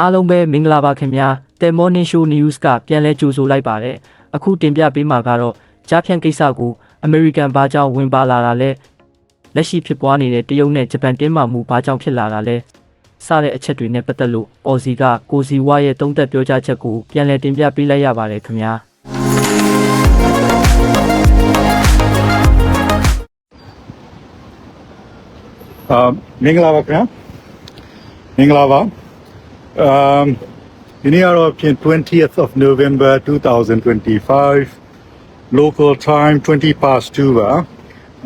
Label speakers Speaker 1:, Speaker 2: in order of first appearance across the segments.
Speaker 1: အားလုံးပဲမင်္ဂလာပါခင်ဗျာ The Morning Show News ကပြန်လဲကြိုဆိုလိုက်ပါတယ်အခုတင်ပြပေးမှာကတော့ကြားဖြန့်ကိစ္စကို American ဘာကြောင့်ဝင်ပါလာတာလဲလက်ရှိဖြစ်ပွားနေတဲ့တရုတ်နဲ့ဂျပန်တင်းမာမှုဘာကြောင့်ဖြစ်လာတာလဲစတဲ့အချက်တွေနဲ့ပတ်သက်လို့အော်စီကကိုစီဝါရဲ့တုံးသက်ပြောကြားချက်ကိုပြန်လဲတင်ပြပေးလိုက်ရပါတယ်ခင်ဗျာ
Speaker 2: အာမင်္ဂလာပါခင်ဗျာမင်္ဂလာပါ အမ်ဒီနေ့ကတော့ဖြင့် 20th of November 2025 local time 20 past 2ပါ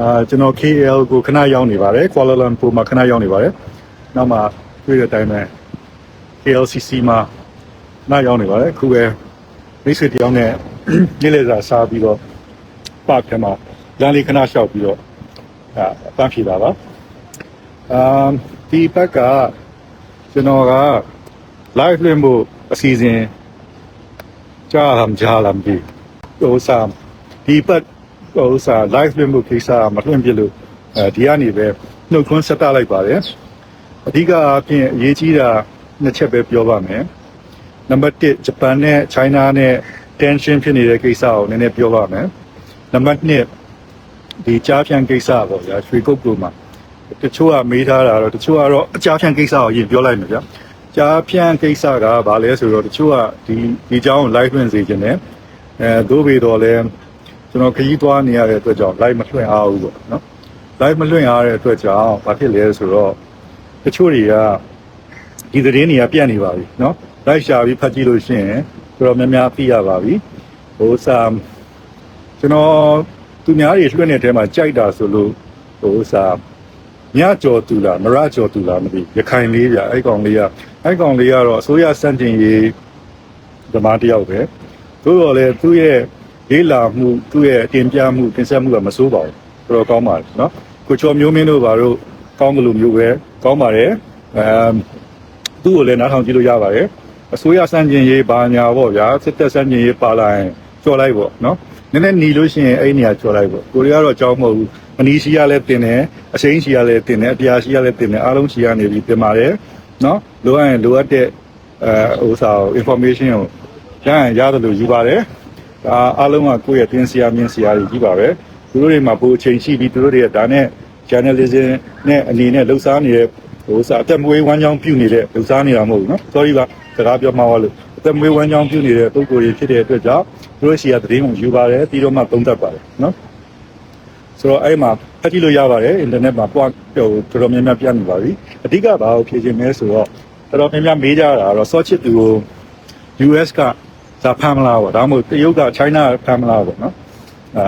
Speaker 2: အာကျွန်တော် KL ကိုခဏရောက်နေပါတယ် Kuala Lumpur မှာခဏရောက်နေပါတယ်နောက်မှတွေ့တဲ့အတိုင်းပဲ KLCC မှာခဏရောက်နေပါတယ်အခုပဲမိတ်ဆွေတယောက်နဲ့နေ့လည်စာစားပြီးတော့ပတ်ထဲမှာလမ်းလေးခဏလျှောက်ပြီးတော့အာအပန်းဖြေတာပါအမ်ဒီဘက်ကကျွန်တော်က live လွှင့်ဖို့အစီအစဉ်ကြားဟမ်ကြားလမ်ဒီဟိုစာဒီဘက်ဟိုစာ live လွှင့်ဖို့ကိစ္စမလွှင့်ပြလို့အဲဒီကနေပဲနှုတ်ခွန်းဆက်တလိုက်ပါတယ်အဓိကအပြင်အရေးကြီးတာနှစ်ချက်ပဲပြောပါမယ်နံပါတ်1ဂျပန်နဲ့ China နဲ့ tension ဖြစ်နေတဲ့ကိစ္စကိုနည်းနည်းပြောပါမယ်နံပါတ်2ဒီကြားဖြန့်ကိစ္စပေါ့ဗျာရွှေကုတ်ကူမှာတချို့ကမေးထားတာတော့တချို့ကတော့အကြားဖြန့်ကိစ္စကိုအရင်ပြောလိုက်မယ်ဗျာ ကြားဖြန့်ကိစ္စကဘာလဲဆိုတော့တချို့ကဒီဒီအကြောင်းကို live လွှင့်စေခြင်းနဲ့အဲသို့ပေတော့လဲကျွန်တော်ခရီးသွားနေရတဲ့အတွက်ကြောင့် live မလွှင့်အားဘူးပေါ့နော် live မလွှင့်အားတဲ့အတွက်ကြောင့်ဘာဖြစ်လဲဆိုတော့တချို့တွေကဒီသတင်းတွေကပြတ်နေပါပြီနော် live ရှာပြီးဖတ်ကြည့်လို့ရှိရင်တော်တော်များများသိရပါပြီဟိုစာကျွန်တော်သူများတွေလွှင့်တဲ့အထဲမှာကြိုက်တာဆိုလို့ဟိုစာ ညကြော်တူလားမရကြော်တူလားမသိဘူးရခိုင်လေးဗျအဲ့ကောင်လေးကအဲ့ကောင်လေးကတော့အစိုးရစန့်ကျင်ရေးဓမ္မတစ်ယောက်ပဲသို့တော်လည်းသူ့ရဲ့လေးလာမှုသူ့ရဲ့အတင်ပြမှုတင်ဆက်မှုကမစိုးပါဘူးတော်တော်ကောင်းပါတယ်နော်ကိုချော်မျိုးမင်းတို့ဘာလို့ကောင်းကလို့မျိုးပဲကောင်းပါတယ်အမ်သူ့ကိုလည်းနားထောင်ကြည့်လို့ရပါတယ်အစိုးရစန့်ကျင်ရေးဘာညာပေါ့ဗျာစစ်တပ်စန့်ကျင်ရေးပါလာရင်ကြော်လိုက်ပေါ့နော် နည်းနည်းหนีလို့ရှိရင်အဲ့ဒီနေရာကြော်လိုက်ပေါ့ကိုရီးယားတော့ကြောင်းမဟုတ်ဘူးအနီးရှိရလည်းတင်တယ်အစိမ်းရှိရလည်းတင်တယ်အပြာရှိရလည်းတင်တယ်အားလုံးရှိရနေပြီတင်ပါတယ်နော်လိုအပ်ရင်လိုအပ်တဲ့အဲဥစ္စာကို information ကိုရရင်ရတယ်လို့ယူပါတယ်ဒါအားလုံးကကိုယ့်ရဲ့တင်စရာမြင်စရာတွေကြီးပါပဲသူတို့တွေမှာပိုအချိန်ရှိပြီးသူတို့တွေကဒါနဲ့ journalism နဲ့အနေနဲ့လှုပ်ရှားနေတဲ့ဟိုဥစ္စာအသက်မွေးဝမ်းကြောင်းပြုနေတဲ့လှုပ်ရှားနေတာမဟုတ်ဘူးနော် sorry ပါစကားပြောမှာပါလို့အ သက်မွေးဝမ်းကြောင်းပြုနေတဲ့ပုံကိုယ်တွေဖြစ်တဲ့အတွက်ကြောင့်သူတို့ရှိရသတင်းကိုယူပါတယ်ပြီးတော့မှသုံးသပ်ပါတယ်နော်ဆိုတော့အဲ့မှာဖတ်ကြည့်လို့ရပါတယ်အင်တာနက်မှာပွားဟိုတော်တော်များများပြနေပါပြီအဓိကဘာကိုဖြည့်ခြင်းလဲဆိုတော့တော်တော်များများမေးကြတာကတော့စောချစ်သူကို US ကဇာဖမ်းမလားပေါ့ဒါမှမဟုတ်တရုတ်က China ဖမ်းမလားပေါ့နော်အာ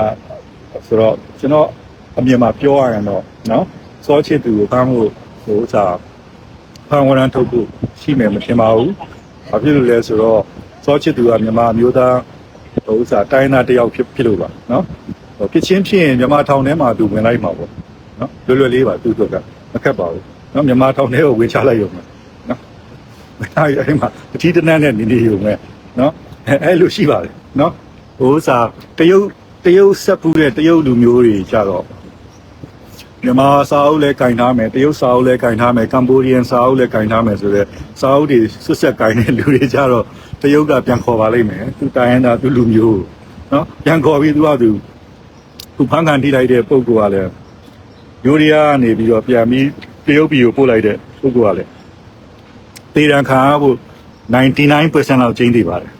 Speaker 2: ဆိုတော့ကျွန်တော်အမြင်မှာပြောရရင်တော့နော်စောချစ်သူကိုဖမ်းဖို့ဟိုဥစားဖမ်းဝရမ်းထုတ်ဖို့ရှိမယ်မထင်ပါဘူး ဘာဖြစ်လို့လဲဆိုတော့စောချစ်သူကမြန်မာအမျိုးသားဟိုဥစားတိုင်းသားတစ်ယောက်ဖြစ်ဖြစ်လို့ပါနော်ဟိုဖြစ်ချင်းဖြစ်ရင်မြန်မာထောင်ထဲမှာသူဝင်လိုက်မှာပေါ့နော်လွယ်လွယ်လေးပါသူ့အတွက်ကမခက်ပါဘူးနော်မြန်မာထောင်ထဲကိုဝင်ချလိုက်ရုံပဲနော်အဲ့အဲ့မှာတတိတနတ်နဲ့နေနေရုံပဲနော်အဲ့အဲ့လိုရှိပါတယ်နော်ဟိုစားတရုတ်တရုတ်ဆက်ပူးတဲ့တရုတ်လူမျိုးတွေကြတော့ မြန်မာစာအုပ်လည်းကင်ထားမယ်တရုတ်စာအုပ်လည်းကင်ထားမယ်ကမ္ဘောဒီးယန်စာအုပ်လည်းကင်ထားမယ်ဆိုတော့စာအုပ်တွေဆွတ်ဆက်ကင်တဲ့လူတွေကြတော့တရုတ်ကပြန်ခေါ်ပါလိမ့်မယ်သူတိုင်းရတာသူလူမျိုးနော်ပြန်ခေါ်ပြီးသူကသူသူဖန်ခံထိလိုက်တဲ့ပုံကောကလည်းယူရီးယားကနေပြီးတော့ပြန်ပြီးတရုတ်ပြည်ကိုပို့လိုက်တဲ့ပုံကောကလည်းတေရန်ခံဖို့99%လောက်ကျင်းနေပါတယ်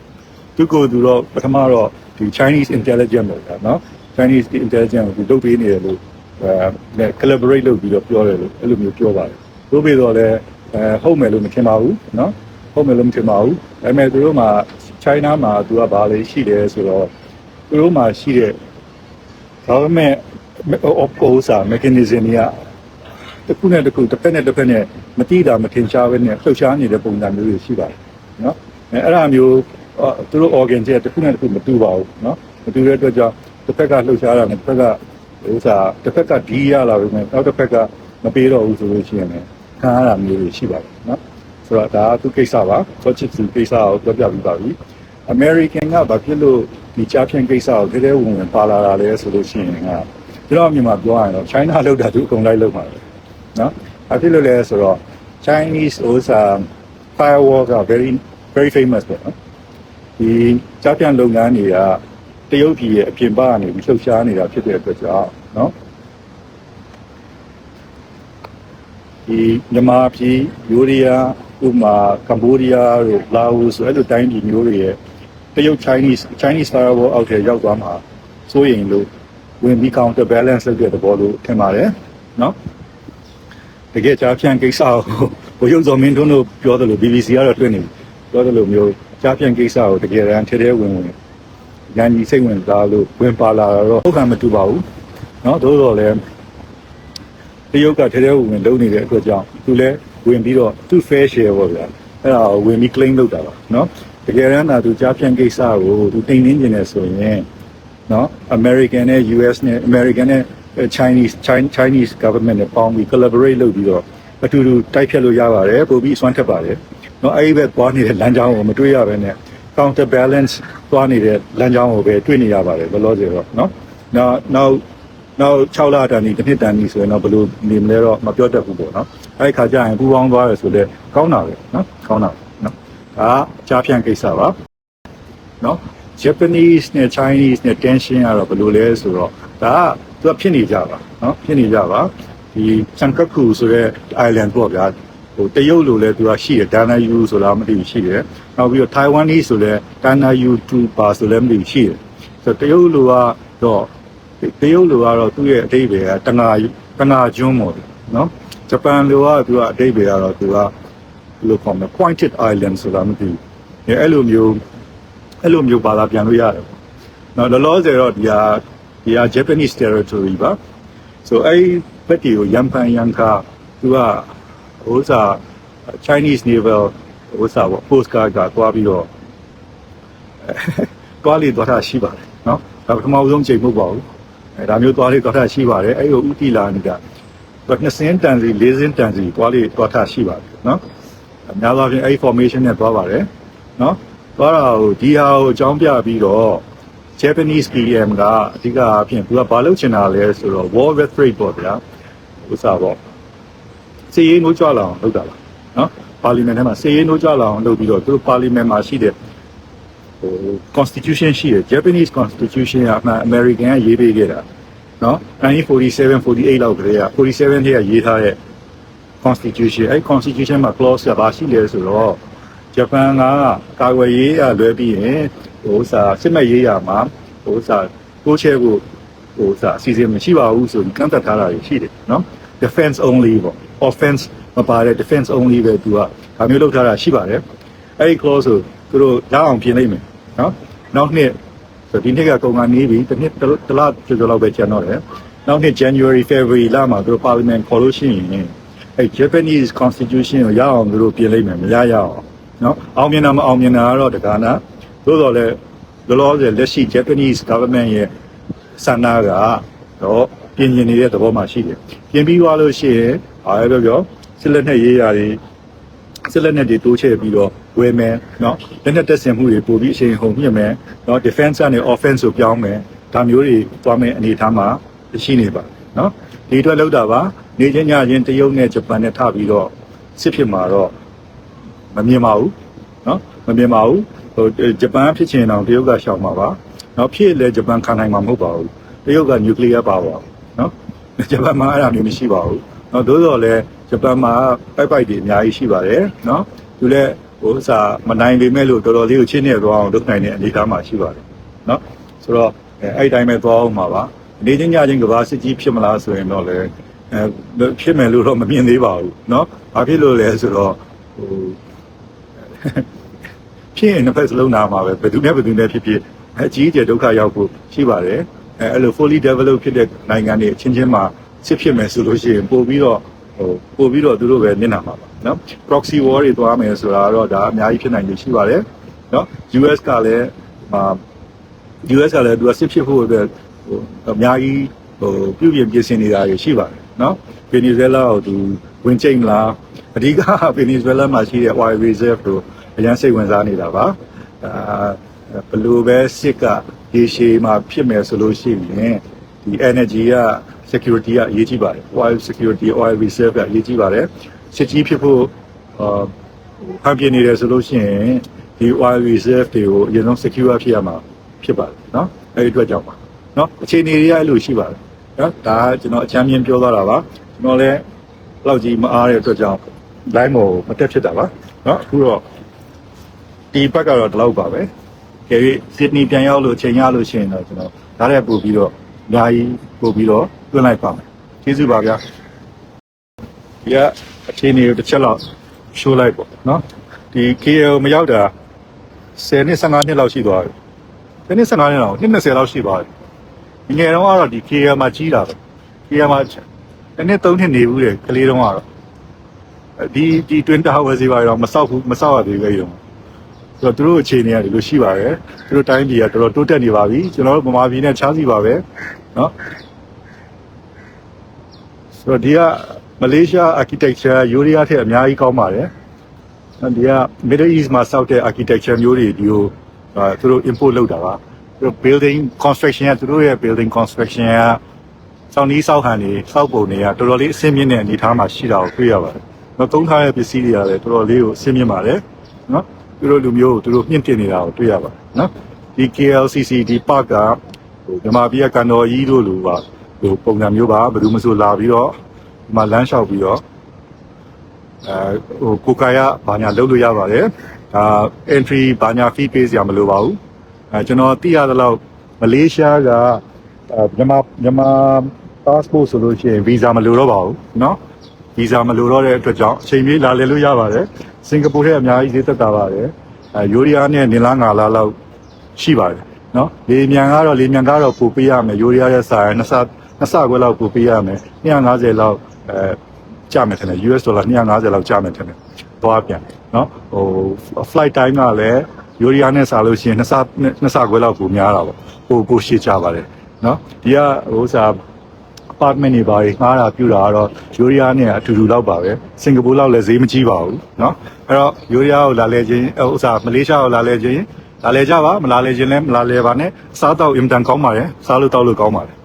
Speaker 2: သူကိုယ်သူတော့ပထမတော့ဒီ Chinese intelligence ပေါ့ကွာနော် Chinese intelligence ကိုသူလုပ်ပေးနေတယ်လို့ အဲ collaborate လုပ်ပြီးတော့ပြောတယ်လို့အဲ့လိုမျိုးပြောပါတယ်သို့ပေတော့လည်းအဲဟုတ်မယ်လို့မထင်ပါဘူးနော်ဟုတ်မယ်လို့မထင်ပါဘူးဒါပေမဲ့သူတို့မှာ China မှာသူကဘာလေးရှိတယ်ဆိုတော့သူတို့မှာရှိတဲ့ဒါပေမဲ့ opposa mechanism တွေကတစ်ခုနဲ့တစ်ခုတစ်ဖက်နဲ့တစ်ဖက်နဲ့မတိတာမထင်ရှားပဲနဲ့လှုပ်ရှားနေတဲ့ပုံစံမျိုးတွေရှိပါတယ်နော်အဲအဲ့ဒါမျိုးအော်သူတို့ organ တွေတစ်ခုနဲ့တစ်ခုမတူပါဘူးနော်မတူတဲ့အတွက်ကြောင့်တစ်ဖက်ကလှုပ်ရှားတာနဲ့တစ်ဖက်က ဥစ္စာတစ်ဖက်ကဒီရလာပြီမဲ့နောက်တစ်ဖက်ကမပေးတော့ဘူးဆိုလို့ရှိရင်လည်းခံရတာမျိုးတွေရှိပါတယ်နော်ဆိုတော့ဒါကသူကိစ္စပါ hot chips ကိစ္စကိုပြောပြပြီးပါပြီ American ကဘာဖြစ်လို့ဒီကြားဖြန့်ကိစ္စကိုတကယ်ဝင်ဝင်ပါလာတာလဲဆိုလို့ရှိရင်ကကျွန်တော်မြန်မာပြောရရင်တော့ China လောက်တာသူအကုန်လိုက်လောက်ပါပဲနော်ဘာဖြစ်လို့လဲဆိုတော့ Chinese ဥစ္စာ firewall က very very famous ပေါ့နော်ဒီကြားဖြန့်လုပ်ငန်းတွေက တရုတ်ပြည်ရဲ့အပြင်ဘက်ကနေပြီးလှုပ်ရှားနေတာဖြစ်တဲ့အတွက်ကြောင့်နော်ဒီမြန်မာပြည်ယူရီးယားဥပမာကမ္ဘောဒီးယားတို့လာအိုဆိုအဲ့လိုတိုင်းပြည်မျိုးတွေရဲ့တရုတ် Chinese Chinese firewall အောက်ထဲရောက်သွားမှာစိုးရင်လို့ဝင်ပြီး counter balance လုပ်တဲ့သဘောလို့ထင်ပါတယ်နော်တကယ်ကြားဖြန့်ကိစ္စကိုဘိုလ်ချုပ်ဇော်မင်းထွန်းတို့ပြောတယ်လို့ BBC ကတော့တွေ့နေပြီပြောတယ်လို့မျိုးကြားဖြန့်ကိစ္စကိုတကယ်တမ်းထဲထဲဝင်ဝင် ညံကြီးစိတ်ဝင်စားလို့ဝင်ပါလာတော့ဟုတ်ကံမတူပါဘူးเนาะသို့တော်လည်းတရုတ်ကထဲထဲဝင်ဝင်လုံနေတဲ့အတွက်ကြောင့်သူလည်းဝင်ပြီးတော့သူ fair share ပေါ့ဗျာအဲ့ဒါကိုဝင်ပြီး claim လုပ်တာပါเนาะတကယ်တမ်းသာသူကြားဖြန့်ကိစ္စကိုသူတင်နှင်းနေတယ်ဆိုရင်เนาะ American နဲ့ US နဲ့ American နဲ့ Chinese Chin- Chinese government နဲ့ပေါင်းပြီး collaborate လုပ်ပြီးတော့အတူတူတိုက်ဖြတ်လို့ရပါတယ်ပို့ပြီးစွမ်းထက်ပါတယ်เนาะအဲ့ဒီဘက်သွားနေတဲ့လမ်းကြောင်းကိုမတွေ့ရဘဲနဲ့ counter balance သွားနေတဲ့လမ်းကြောင်းကိုပဲတွေ့နေရပါတယ်ဘယ်လိုဆိုတော့เนาะနောက်နောက်နောက်6လတန်ဒီတစ်နှစ်တန်ဒီဆိုရင်တော့ဘယ်လိုနေမလဲတော့မပြောတတ်ဘူးပေါ့နော်အဲ့ဒီခါကျရင်ပူပေါင်းသွားရဆိုလဲကောင်းတာပဲနော်ကောင်းတာပဲနော်ဒါကကြားဖြန့်ကိစ္စပါနော် Japanese နဲ့ Chinese နဲ့ tension ကတော့ဘယ်လိုလဲဆိုတော့ဒါကသူကဖြစ်နေကြပါနော်ဖြစ်နေကြပါဒီ Sankaku ဆိုတဲ့ island ပေါ့ဗျာ ဟိုတရုတ်လိုလဲသူကရှိတယ် Dana Yu ဆိုတာမသိဘူးရှိတယ်နောက်ပြီးတော့ Taiwanese ဆိုလဲ Dana Yu 2ပါဆိုလဲမသိဘူးရှိတယ်ဆိုတော့တရုတ်လိုကတော့တရုတ်လိုကတော့သူ့ရဲ့အတိတ်ပဲတနာတနာကျွန်းပေါ့နော်ဂျပန်လိုကသူကအတိတ်ပဲကတော့သူကဘယ်လိုခေါ်မလဲ pointed island ဆိုတာမသိဘူးအဲအဲ့လိုမျိုးအဲ့လိုမျိုးဘာသာပြန်လို့ရတယ်ပေါ့နော်လောလောဆယ်တော့ဒီဟာဒီဟာ Japanese territory ပါ so အဲ့ဘက်တီကိုရန်ဖန်ရန်ခါသူက ဟိုစား Chinese naval ဟိုစားပေါ့ postcard ကသွားပြီးတော့တွားလေသွားတာရှိပါတယ်နော်ဒါပထမဆုံးချိန်မဟုတ်ပါဘူးအဲဒါမျိုးတွားလေသွားတာရှိပါတယ်အဲ့ဟိုဥတီလာနေတာတော့နှစ်စင်းတန်စီလေးစင်းတန်စီတွားလေသွားတာရှိပါတယ်နော်အများသောအားဖြင့်အဲ့ formation နဲ့သွားပါတယ်နော်သွားတာဟိုဒီဟာကိုအကြောင်းပြပြီးတော့ Japanese PM ကအဓိကအားဖြင့်သူကဘာလုပ်ချင်တာလဲဆိုတော့ war rhetoric ပေါ့ဗျာဥစားပေါ့ စီရင်နိုးကြွလာအောင်လုပ်တာလားနော်ပါလီမန်ထဲမှာစီရင်နိုးကြလာအောင်လုပ်ပြီးတော့သူတို့ပါလီမန်မှာရှိတဲ့ဟို constitution ရှိတယ် Japanese constitution ကအမှန် American ကရေးပေးခဲ့တာနော်1947 48လောက်ကလေးက47ထဲကရေးထားတဲ့ constitution အဲ့ constitution မှာ clause ကဘာရှိလဲဆိုတော့ဂျပန်ကကာကွယ်ရေးအလွဲပြီးရင်ဟိုစာစစ်မဲ့ရေးရမှာဟိုစာကိုချဲဖို့ဟိုစာအစီအစဉ်မရှိပါဘူးဆိုပြီးကန့်သက်ထားတာရှိတယ်နော် defense only ပေါ့ offense မပါတဲ့ defense only ပဲသူကဒါမျိုးလုပ်ထားတာရှိပါတယ်အဲ့ဒီ clause ကိုသူတို့ရအောင်ပြင်လိုက်မယ်နော်နောက်နှစ်ဆိုဒီနှစ်ကကုန်ကနေပြီတစ်နှစ်တစ်လကျော်ကျော်လောက်ပဲကျန်တော့တယ်နောက်နှစ် January February လမှာသူတို့ parliament ခေါ်လို့ရှိရင်အဲ့ Japanese constitution ကိုရအောင်သူတို့ပြင်လိုက်မယ်မရရအောင်နော်အောင်မြင်တာမအောင်မြင်တာကတော့တက္ကနာသို့တော်လည်းလောလောဆယ်လက်ရှိ Japanese government ရဲ့ဆန္ဒကတော့ပြင်ကျင်နေတဲ့သဘောမှရှိတယ်ပြင်ပြီးသွားလို့ရှိရင် အားပြောပြောစစ်လက်နဲ့ရေးရာတွေစစ်လက်နဲ့တွေတိုးချဲ့ပြီးတော့ဝယ်မယ်နော်လက်နဲ့တက်ဆင်မှုတွေပို့ပြီးအချိန်ဟုန်မြင့်မယ်နော် defense ကနေ offense ကိုပြောင်းမယ်ဒါမျိုးတွေသွားမယ်အနေအထားမှာရှိနေပါနော်ဒီအတွက်လောက်တာပါနေချင်းညချင်းတရုတ်နဲ့ဂျပန်နဲ့ထပြီးတော့စစ်ဖြစ်မှာတော့မမြင်ပါဘူးနော်မမြင်ပါဘူးဟိုဂျပန်ဖြစ်ချင်တော့တရုတ်ကရှောင်မှာပါနော်ဖြစ်လေဂျပန်ခံနိုင်မှာမဟုတ်ပါဘူးတရုတ်ကနျူကလ িয়ার ပါပါနော်ဂျပန်မှာအဲ့ဒါမျိုးမရှိပါဘူး နော်သို့တော်လည်းဂျပန်မှာပိုက်ပိုက်တွေအများကြီးရှိပါတယ်နော်သူလည်းဟိုစာမနိုင်ပေမဲ့လို့တော်တော်လေးကိုချင်းနေသွားအောင်လုပ်နိုင်တဲ့အနေအထားမှာရှိပါတယ်နော်ဆိုတော့အဲ့ဒီတိုင်းပဲသွားအောင်ပါပါနေချင်းညချင်းကဘာစစ်ကြီးဖြစ်မလားဆိုရင်တော့လည်းအဲဖြစ်မယ်လို့တော့မမြင်သေးပါဘူးเนาะဘာဖြစ်လို့လဲဆိုတော့ဟိုဖြစ်ရင်တစ်ဖက်စလုံးနာမှာပဲဘယ်သူနဲ့ဘယ်သူနဲ့ဖြစ်ဖြစ်အကြီးအကျယ်ဒုက္ခရောက်ဖို့ရှိပါတယ်အဲအဲ့လို fully develop ဖြစ်တဲ့နိုင်ငံတွေအချင်းချင်းမှာ စစ်ဖြစ်မယ်ဆိုလို့ရှိရင်ပို့ပြီးတော့ဟိုပို့ပြီးတော့သူတို့ပဲနစ်နာမှာပါနော် proxy war တွေသွားမယ်ဆိုတာတော့ဒါအများကြီးဖြစ်နိုင်လို့ရှိပါတယ်နော် US ကလည်းဟာ US ကလည်းသူကစစ်ဖြစ်ဖို့အတွက်ဟိုအများကြီးဟိုပြုပြင်ပြင်ဆင်နေတာတွေရှိပါတယ်နော်ဗင်နီဇွဲလားကိုသူဝင်ချိန်မလားအဓိကဗင်နီဇွဲလားမှာရှိတဲ့ oil reserve တို့အရန်စိတ်ဝင်စားနေတာပါအာဘလို့ပဲစစ်ကရေရှည်မှာဖြစ်မယ်ဆိုလို့ရှိရင်ဒီ energy က security ကအရေးကြီးပါတယ် oil security oil reserve ကအရေးကြီးပါတယ်စစ်ကြီးဖြစ်ဖို့အာဟဖန်ပြနေတယ်ဆိုလို့ရှိရင်ဒီ oil reserve တွေကိုအရင်ဆုံး secure ဖြစ်ရမှာဖြစ်ပါတယ်နော်အဲဒီအတွက်ကြောင့်ပါနော်အခြေအနေတွေကအဲ့လိုရှိပါတယ်နော်ဒါကကျွန်တော်အချမ်းမြင်ပြောသွားတာပါကျွန်တော်လည်းလောက်ကြီးမအားတဲ့အတွက်ကြောင့် line မို့မတက်ဖြစ်တာပါနော်အခုတော့ဒီဘက်ကတော့ဒီလောက်ပါပဲကြည့် Sydney ပြန်ရောက်လို့ချိန်ရလို့ရှိရင်တော့ကျွန်တော်ဒါလည်းပို့ပြီးတော့အများကြီးပို့ပြီးတော့ တွန်းလိုက်ပါမယ်ကျေးဇူးပါဗျာဒီကအခြေအနေကိုတစ်ချက်လောက်ရှိုးလိုက်ပေါ့နော်ဒီ KL မရောက်တာ10နှစ်15နှစ်လောက်ရှိသွားပြီ10နှစ်15နှစ်လောက်နှစ်20လောက်ရှိသွားပြီငယ်တော့ကတော့ဒီ KL မှာကြီးတာပဲ KL မှာတစ်နှစ်3နှစ်နေဘူးတဲ့ကလေးတုန်းကတော့ဒီဒီ Twin Tower စီပါတော့မဆောက်ဘူးမဆောက်ရသေးဘူးအဲ့ဒီတော့ဆိုတော့သူတို့အခြေအနေကဒီလိုရှိပါတယ်သူတို့တိုင်းပြည်ကတော်တော်တိုးတက်နေပါပြီကျွန်တော်တို့ဗမာပြည်နဲ့ချားစီပါပဲเนาะ ဆိုတော့ဒီကမလေးရှား architecture ယူရီးယားထက်အများကြီးကောင်းပါတယ်ဒီက Middle East မှာစောက်တဲ့ architecture မျိုးတွေဒီကိုအာသူတို့ import လုပ်တာပါသူတို့ building construction ကသူတို့ရဲ့ building construction ကစောင်းနီးစောက်ဟန်တွေစောက်ပုံတွေကတော်တော်လေးအဆင့်မြင့်တဲ့အနေအထားမှာရှိတာကိုတွေ့ရပါတယ်။တော့သုံးထားတဲ့ပစ္စည်းတွေကလည်းတော်တော်လေးကိုအဆင့်မြင့်ပါတယ်။နော်သူတို့လူမျိုးကိုသူတို့မြင့်တင်နေတာကိုတွေ့ရပါတယ်နော်။ဒီ KLCC ဒီ park ကဟိုမြန်မာပြည်ကကန်တော်ကြီးတို့လူပါ ဟိုပုံစံမျိုးပါဘယ်သူမှဆိုလာပြီးတော့ဒီမှာလမ်းလျှောက်ပြီးတော့အဲဟိုကိုကာယဘာညာလုပ်လို့ရပါတယ်ဒါ entry ဘာညာ fee pay စရာမလိုပါဘူးအဲကျွန်တော်သိရသလောက်မလေးရှားကအဲမြန်မာမြန်မာ passport ဆိုလို့ရှိရင် visa မလိုတော့ပါဘူးเนาะ visa မလိုတော့တဲ့အတွက်ကြောင့်အချိန်ပြေးလာလည်လို့ရပါတယ်စင်ကာပူထဲအများကြီးဈေးသက်သာပါတယ်အဲယူရီးယားနဲ့နင်လားငါလားလောက်ရှိပါတယ်เนาะလေမြန်ကတော့လေမြန်ကတော့ပို့ပေးရမယ်ယူရီးယားရဲ့ဆိုင်နှစ်ဆ နှစ်ဆခွဲလောက်ပို့ပေးရမယ်250လောက်အဲကျမယ်ထင်တယ် US ဒေါ်လာ250လောက်ကျမယ်ထင်တယ်သွားပြန်เนาะဟို flight time ကလည်းယူရီးယားနဲ့စားလို့ရှိရင်နှစ်ဆနှစ်ဆခွဲလောက်ပိုများတာပေါ့ပိုပိုရှေ့ကြပါတယ်เนาะဒီကဟိုစား apartment တွေပါငှားတာပြူတာကတော့ယူရီးယားနဲ့အတူတူလောက်ပါပဲစင်ကာပူလောက်လည်းဈေးမကြီးပါဘူးเนาะအဲ့တော့ယူရီးယားကိုလာလဲခြင်းဥစားမလေးရှားကိုလာလဲခြင်းလာလဲကြပါမလာလဲခြင်းလည်းမလာလဲပါနဲ့စားတော့အင်တန်ကောင်းပါတယ်စားလို့တောက်လို့ကောင်းပါတယ်เนาะ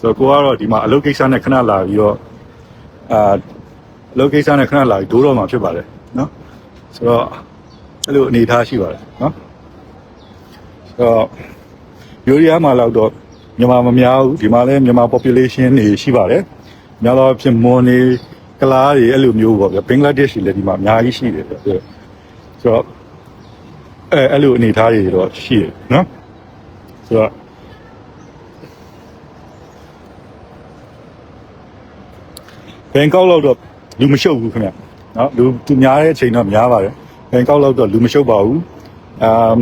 Speaker 2: ဆိုတော့ကိုကတော့ဒီမှာအလုပ်ကိစ္စနဲ့ခဏလာပြီးတော့အာအလုပ်ကိစ္စနဲ့ခဏလာပြီးဒိုးတော့မှာဖြစ်ပါတယ်နော်ဆိုတော့အဲ့လိုအနေထားရှိပါတယ်နော်ဆိုတော့ယူရီးယားမှာတော့မြန်မာမများဘူးဒီမှာလည်းမြန်မာ population တွေရှိပါတယ်များသောအားဖြင့်မွန်နေကလားတွေအဲ့လိုမျိုးပေါ့ဗျဘင်္ဂလားဒေ့ရှ်တွေလည်းဒီမှာအများကြီးရှိတယ်ဆိုတော့ဆိုတော့အဲအဲ့လိုအနေထားတွေတော့ရှိတယ်နော်ဆိုတော့ ဘန်ကောက်လောက်တော့လူမရှုပ်ဘူးခင်ဗျနော်လူသူများတဲ့အချိန်တော့များပါတယ်ဘန်ကောက်လောက်တော့လူမရှုပ်ပါဘူးအမ်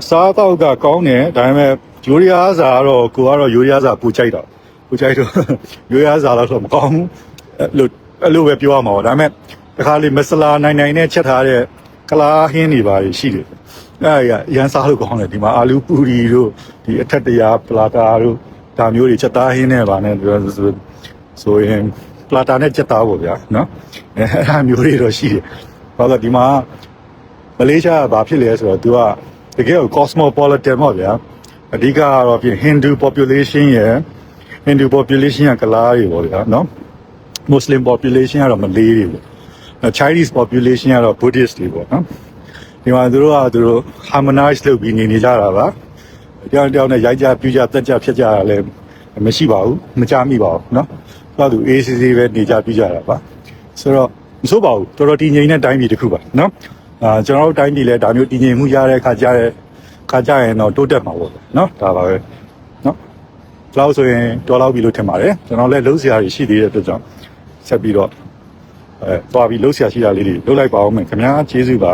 Speaker 2: အစားအသောက်ကကောင်းတယ်ဒါပေမဲ့ယူရီးယားစာကတော့ကိုကတော့ယူရီးယားစာပူချိုက်တော့ပူချိုက်တော့ယူရီးယားစာတော့မကောင်းဘူးအဲ့လိုအဲ့လိုပဲပြောရမှာပေါ့ဒါပေမဲ့တခါလေမဆလာနိုင်နိုင်နဲ့ချက်ထားတဲ့ကလားဟင်းတွေပါရှိတယ်အဲ့ရရန်စားလို့ကောင်းတယ်ဒီမှာအာလူပူရီတို့ဒီအထက်တရားပလာတာတို့ဒါမျိုးတွေချက်သားဟင်းနဲ့ဗာနဲ့ဆိုရင် ပလာတာနဲ့ချက်သားပေါ့ဗျာနော်အဲအဲ့ဒါမျိုးတွေတော့ရှိတယ်ဘာလို့ဒီမှာမလေးရှားကဘာဖြစ်လဲဆိုတော့ तू ကတကယ်ကို cosmopolitan ပေါ့ဗျာအဓိကကတော့ပြင် Hindu population ရယ် Hindu population ကကလားတွေပေါ့ဗျာနော် Muslim population ကတော့မလေးတွေပေါ့အဲ Chinese population ကတော့ Buddhist တွေပေါ့နော်ဒီမှာသူတို့ကသူတို့ harmonize လုပ်ပြီးနေနေကြတာပါတယောက်တယောက်နဲ့ရိုက်ကြပြူကြတက်ကြဖြစ်ကြတာလည်း မရှိပါဘူးမကြမိပါဘူးเนาะသူကသူ ACC ပဲနေကြပြကြတာပါဆိုတော့မဆိုးပါဘူးတော်တော်တည်ငြိမ်တဲ့တိုင်းပြည်တစ်ခုပါเนาะအာကျွန်တော်တို့တိုင်းပြည်လည်းဒါမျိုးတည်ငြိမ်မှုရတဲ့အခါကျတဲ့ခါကြရင်တော့တိုးတက်မှာပေါ့เนาะဒါပါပဲเนาะလောက်ဆိုရင်တော်လောက်ပြီလို့ထင်ပါတယ်ကျွန်တော်လည်းလုံးစရာတွေရှိသေးတဲ့အတွက်ကြောင့်ဆက်ပြီးတော့အဲသွားပြီးလုံးစရာရှိတာလေးတွေလုပ်လိုက်ပါအောင်မယ်ခင်ဗျာကျေးဇူးပါ